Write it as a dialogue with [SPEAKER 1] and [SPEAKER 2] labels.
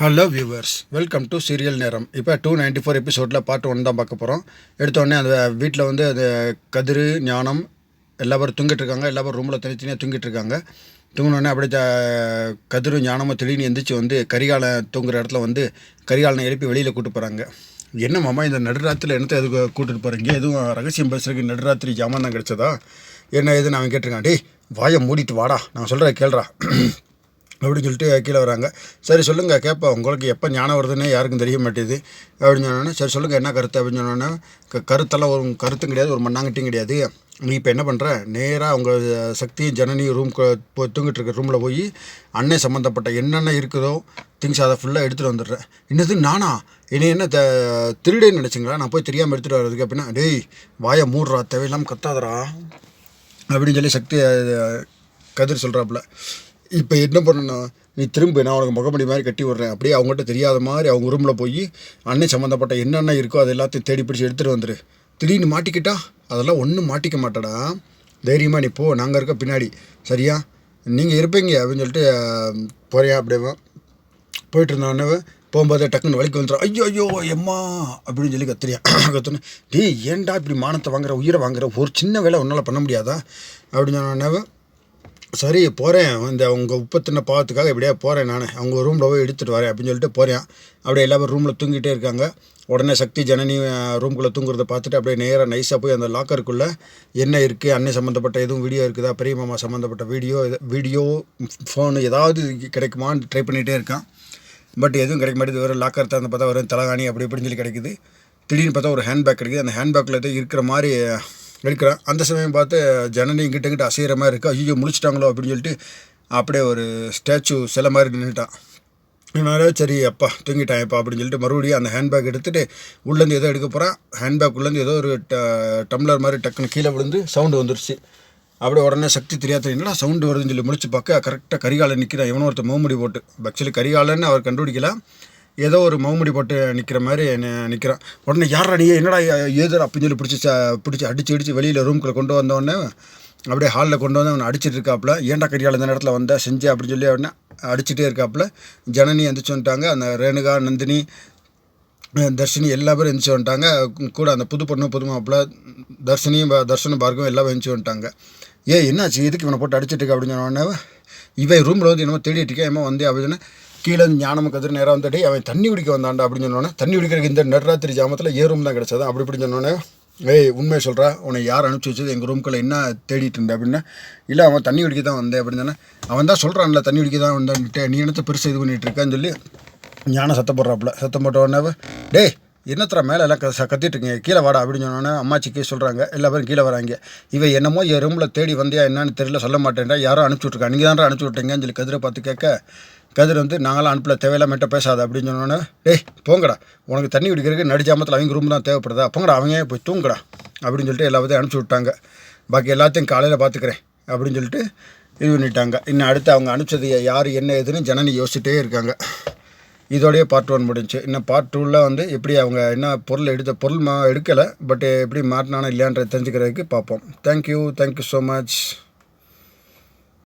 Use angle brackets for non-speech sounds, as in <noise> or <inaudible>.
[SPEAKER 1] Hello viewers welcome to serial நேரம் இப்போ two ninety four எபிசோடில் பார்ட் ஒன் தான் பார்க்க போகிறோம் எடுத்தோடனே அந்த வீட்டில் வந்து அது கதிர் ஞானம் எல்லா பேரும் தூங்கிட்டு இருக்காங்க. எல்லா பேரும் ரூமில் தனித்தனியாக தூங்கிட்டு இருக்காங்க. தூங்கினோடனே அப்படியே கதிர் ஞானமும் திடீர்னு எந்திரிச்சு வந்து கரிகாலை தூங்குற இடத்துல வந்து கரிகாலனை எழுப்பி வெளியில் கூட்டு போகிறாங்க என்ன மாமா இந்த நடுராத்திரியில் என்னத்தை எதுக்கு கூட்டிட்டு போகிறீங்க எதுவும் ரகசியம் பேசுறதுக்கு நடுராத்திரி ஜாமான் தான் கிடச்சதா? என்ன ஏதுன்னு அவன் கேட்டிருக்கான். டேய் வாயை மூடிட்டு வாடா. நான் சொல்கிறேன் கேள்றா. அப்படின்னு சொல்லிட்டு கீழே வராங்க. சரி சொல்லுங்கள் கேட்பா உங்களுக்கு எப்போ ஞானம் வருதுன்னே யாருக்கும் தெரிய மாட்டேது அப்படின்னு சொன்னோன்னே சரி சொல்லுங்கள் என்ன கருத்து அப்படின்னு சொன்னோன்னே க கருத்தெல்லாம் ஒரு கருத்தும் கிடையாது ஒரு மண்ணாங்கட்டியும் கிடையாது. நீ இப்போ என்ன பண்ணுற நேராக அவங்க சக்தியும் ஜனனி ரூம் தூங்கிட்டு இருக்க ரூமில் போய் அன்னை சம்மந்தப்பட்ட என்னென்ன இருக்குதோ திங்ஸ் அதை ஃபுல்லாக எடுத்துகிட்டு வந்துடுறேன் என்னது நானா? என்னை என்ன த திருடேன்னு நினச்சிங்களா? நான் போய் தெரியாமல் எடுத்துகிட்டு வர்றதுக்கு அப்படின்னா டேய் வாயை மூடுறா தேவையில்லாமல் கத்தாதரா அப்படின்னு சொல்லி சக்தி கதிர் சொல்கிறாப்புல இப்போ என்ன பண்ணணும் நீ திரும்ப நான் உனக்கு முகமடி மாதிரி கட்டி விட்றேன். அப்படியே அவங்ககிட்ட தெரியாத மாதிரி அவங்க ரூமில் போய் அன்னை சம்மந்தப்பட்ட என்னென்ன இருக்கோ அது எல்லாத்தையும் தேடி பிடிச்சி எடுத்துகிட்டு வந்துரு. திடீர்னு மாட்டிக்கிட்டா? அதெல்லாம் ஒன்றும் மாட்டிக்க மாட்டடா. தைரியமாக நீ போ நாங்கள் இருக்க பின்னாடி. சரியா? நீங்கள் இருப்பீங்க அப்படின்னு சொல்லிட்டு போறியா அப்படியே போயிட்டு இருந்தவொடனே போகும்போது டக்குன்னு வலிக்கு வந்துடும் ஐயோ ஐயோ எம்மா அப்படின்னு சொல்லி கத்துறியா? <coughs> கத்துனேன் டேய் ஏன்டா இப்படி மானத்தை வாங்குற உயிரை வாங்குற? ஒரு சின்ன வேலை உன்னால் பண்ண முடியாதா? அப்படின்னு சொன்னோடனே சரி போகிறேன் இந்த உங்கள் உப்பத்தின பாவத்துக்காக இப்படியே போகிறேன் நான். அவங்க ரூமில் போய் எடுத்துகிட்டு வரேன் அப்படின்னு சொல்லிட்டு போகிறேன் அப்படியே எல்லாரும் ரூமில் தூங்கிட்டே இருக்காங்க. உடனே சக்தி ஜனனி ரூம்குள்ளே தூங்குறத பார்த்துட்டு அப்படியே நேராக நைஸாக போய் அந்த லாக்கருக்குள்ளே என்ன இருக்குது அன்னை சம்மந்தப்பட்ட எதுவும் வீடியோ இருக்குதா? பெரிய மாமா சம்மந்தப்பட்ட வீடியோ வீடியோ ஃபோனு ஏதாவது கிடைக்குமான்னு ட்ரை பண்ணிகிட்டே இருக்கான். பட் எதுவும் கிடைக்க மாட்டேது வெறும் லாக்கர் திறந்து பார்த்தா வெறும் தலகாணி அப்படி இப்படின்னு சொல்லி கிடைக்குது. திடீர்னு பார்த்தா ஒரு ஹேண்ட்பேக் கிடைக்குது. அந்த ஹேண்ட்பேக்கில் இருக்கிற மாதிரி எடுக்கிறான் அந்த சமயம் பார்த்து ஜனனி இங்கிட்ட இங்கிட்ட அசைகிற மாதிரி இருக்குது ஐயோ முழிச்சிட்டாங்களோ அப்படின்னு சொல்லிட்டு அப்படியே ஒரு ஸ்டாச்சு சில மாதிரி நின்றுட்டான் அதனால சரி அப்பா தூங்கிட்டான் இப்போ அப்படின்னு சொல்லிட்டு மறுபடியும் அந்த ஹேண்ட்பேக் எடுத்துகிட்டு உள்ளேருந்து ஏதோ எடுக்க போகிறான் ஹேண்ட்பேக் உள்ளேருந்து ஏதோ ஒரு ட டம்ளர் மாதிரி டக்குன்னு கீழே விழுந்து சவுண்டு வந்துருச்சு. அப்படியே உடனே சக்தி தெரியாத என்னடா சவுண்டு வருதுன்னு சொல்லி முடிச்சு பார்க்க கரெக்டாக கரிகாலன் நிற்கிறான் எவனோ ஒருத்தர் மூமுடி போட்டு. ஆக்சுவலி கரிகாலன்னு அவர் கண்டுபிடிக்கலாம் ஏதோ ஒரு மவுமுடி போட்டு நிற்கிற மாதிரி நிற்கிறான் உடனே யாரா நீ? என்னடா ஏதோ அப்படின்னு சொல்லி பிடிச்சி ச- பிடிச்சி அடிச்சு அடிச்சு வெளியில் ரூம்குள்ளே கொண்டு வந்தோடனே அப்படியே ஹாலில் கொண்டு வந்து அவனை அடிச்சிட்டு இருக்காப்புல ஏன்டா கரியால் இந்த இடத்துல வந்த? செஞ்சு அப்படின்னு சொல்லி அவனை அடிச்சுட்டே இருக்காப்புல ஜனனி எந்திரிச்சு வந்துட்டாங்க. அந்த ரேணுகா நந்தினி தர்ஷினி எல்லா பேரும் எந்திரிச்சு வந்துட்டாங்க. கூட அந்த புது பொண்ணு புது மாப்பிள்ள தர்ஷினியும் தர்ஷனும் பார்க்கவும் எல்லாம் எந்திரிச்சு வந்துட்டாங்க. ஏ என்னாச்சு? எதுக்கு இவனை போட்டு அடிச்சிட்டு இருக்க? அப்படின்னு சொன்னோடனே இவன் ரூமில் வந்து என்னமோ தேடிட்டு இருக்கேன். ஏமா வந்து? அப்படின்னு கீழே ஞானம் கதிர் நேராக வந்துட்டு அவன் தண்ணி குடிக்க வந்தான்டா அப்படின்னு சொன்னோன்னே தண்ணி குடிக்கிறதுக்கு இந்த நடராத்திரி ஜாமத்தில் ஏ ரூம் தான் கிடச்சது? அப்படி இப்படின்னு சொன்னோன்னே ஏய் உண்மையை சொல்கிறா உன்னை யார் அனுப்பிச்சி வச்சது? எங்கள் ரூம்குள்ளே என்ன தேடிட்டு இருந்த? அப்படின்னா. இல்லை அவன் தண்ணி குடிக்க தான் வந்தேன் அப்படின்னு சொன்னேன். அவன் தான் சொல்கிறான்ல தண்ணி குடிக்க தான் வந்தான்ட்டு நீ என்னத்தை பெருசு இது பண்ணிகிட்டு இருக்கான்னு சொல்லி ஞானம் சத்தம் போடுறாப்புல. சத்தம் போட்ட உடனே டே என்னத்தர மேலே எல்லாம் க கத்திட்டு இருக்கீங்க? கீழே வாடா அப்படின்னு சொன்னோன்னே அம்மாச்சிக்கு சொல்கிறாங்க எல்லா பேரும் கீழே வராங்க. இவன் என்னமோ என் ரூமில் தேடி வந்தியா என்னன்னு தெரியல சொல்ல மாட்டேன்டா யாரோ அனுப்பிச்சி விட்ருக்கா நீங்கள் தானே அனுப்பிச்சி விட்டீங்கன்னு சொல்லி கதிரை பார்த்து கேட்க கதிர் வந்து நாங்களாம் அனுப்பல தேவையில்லாம பேசாத அப்படின்னு சொன்னோன்னே டேய் போங்கடா. உனக்கு தண்ணி குடிக்கிறதுக்கு நடிஜாமத்தில் அவங்க ரூம் தான் தேவைப்படுதா? போங்கடா அவங்க போய் தூங்குடா அப்படின்னு சொல்லிட்டு எல்லா அனுப்பிச்சி விட்டாங்க. பாக்கி எல்லாத்தையும் காலையில் பார்த்துக்கிறேன் அப்படின்னு சொல்லிட்டு இது பண்ணிட்டாங்க. இன்னும் அடுத்து அவங்க அனுப்பிச்சது யார் என்ன ஏதுன்னு ஜனனி யோசிச்சுட்டே இருக்காங்க. இதோடய பார்ட் ஒன் முடிஞ்சு. இன்னும் பார்ட் டூவில் வந்து எப்படி அவங்க என்ன பொருள் எடுத்த பொருள் மா எடுக்கலை பட் எப்படி மாட்டினானா இல்லையான்றதை தெரிஞ்சுக்கிறதுக்கு பார்ப்போம். Thank you thank you so much